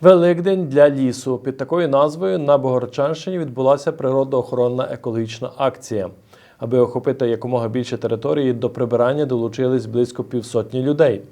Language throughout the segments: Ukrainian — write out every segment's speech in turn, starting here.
Великдень для лісу. Під такою назвою на Богорчанщині відбулася природоохоронна екологічна акція. Аби охопити якомога більше території, до прибирання долучились близько півсотні людей.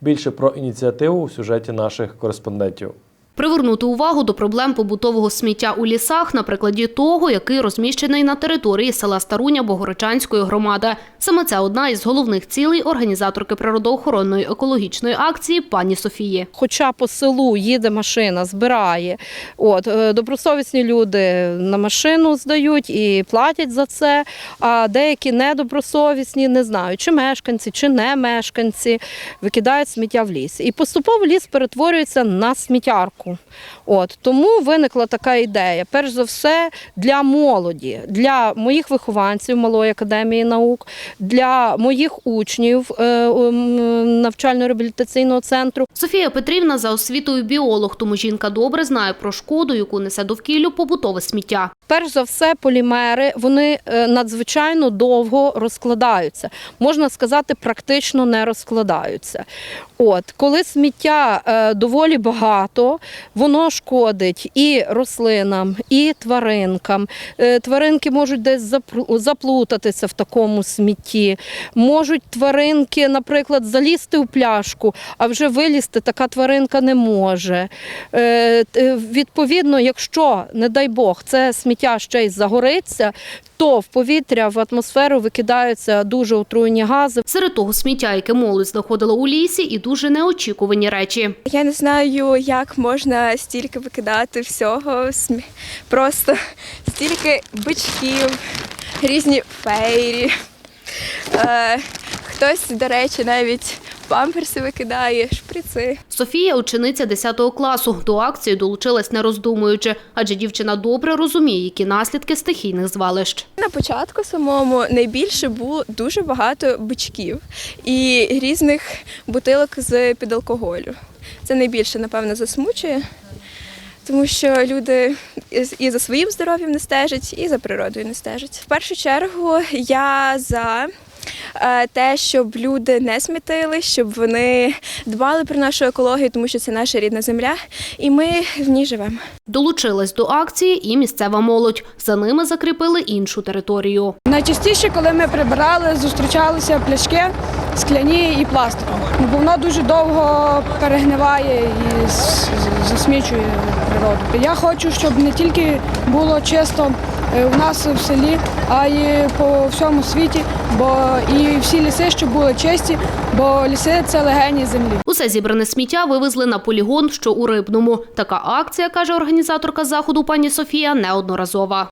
Більше про ініціативу у сюжеті наших кореспондентів. Привернути увагу до проблем побутового сміття у лісах на прикладі того, який розміщений на території села Старуня Богородчанської громади. Саме це одна із головних цілей організаторки природоохоронної екологічної акції пані Софії. Хоча по селу їде машина, збирає. От, е, добросовісні люди на машину здають і платять за це, а деякі недобросовісні, не знаю, чи мешканці, чи не мешканці, викидають сміття в ліс. І поступово ліс перетворюється на сміттярку. От, тому виникла така ідея. Перш за все, для молоді, для моїх вихованців Малої академії наук, для моїх учнів е, навчально-реабілітаційного центру. Софія Петрівна за освітою біолог, тому жінка добре знає про шкоду, яку несе довкіллю побутове сміття. Перш за все, полімери вони е, надзвичайно довго розкладаються. Можна сказати, практично не розкладаються. От, коли сміття е, доволі багато, воно шкодить і рослинам, і тваринкам. Е, Тваринки можуть десь заплутатися в такому смітті. Можуть тваринки, наприклад, залізти у пляшку, а вже вилізти така тваринка не може. Відповідно, якщо, не дай Бог, це сміття ще й загориться, то в повітря, в атмосферу викидаються дуже отруйні гази. Серед того сміття, яке молодь знаходила у лісі, і дуже неочікувані речі. Я не знаю, як можна стільки викидати всього. смі- Просто стільки бичків, різні фейрі. Е, хтось, до речі, навіть памперси викидає, шприци. Софія, учениця 10 класу, до акції долучилась не роздумуючи, адже дівчина добре розуміє, які наслідки стихійних звалищ. На початку самому найбільше було дуже багато бичків і різних бутилок з під алкоголю. Це найбільше, напевно, засмучує, тому що люди і за своїм здоров'ям не стежать, і за природою не стежать. В першу чергу я за. Е, Те, щоб люди не смітили, щоб вони дбали про нашу екологію, тому що це наша рідна земля, і ми в ній живемо. Долучилась до акції і місцева молодь. За ними закріпили іншу територію. Найчастіше, коли ми прибирали, зустрічалися пляшки скляні і пластикові. Ну, Бо воно дуже довго перегниває і засмічує природу. Я хочу, щоб не тільки було чисто у нас в селі, а й по всьому світі, бо і всі ліси, щоб були чисті, бо ліси це легені землі. Усе зібране сміття вивезли на полігон, що у Рибному. Така акція, каже організаторка заходу пані Софія, неодноразова.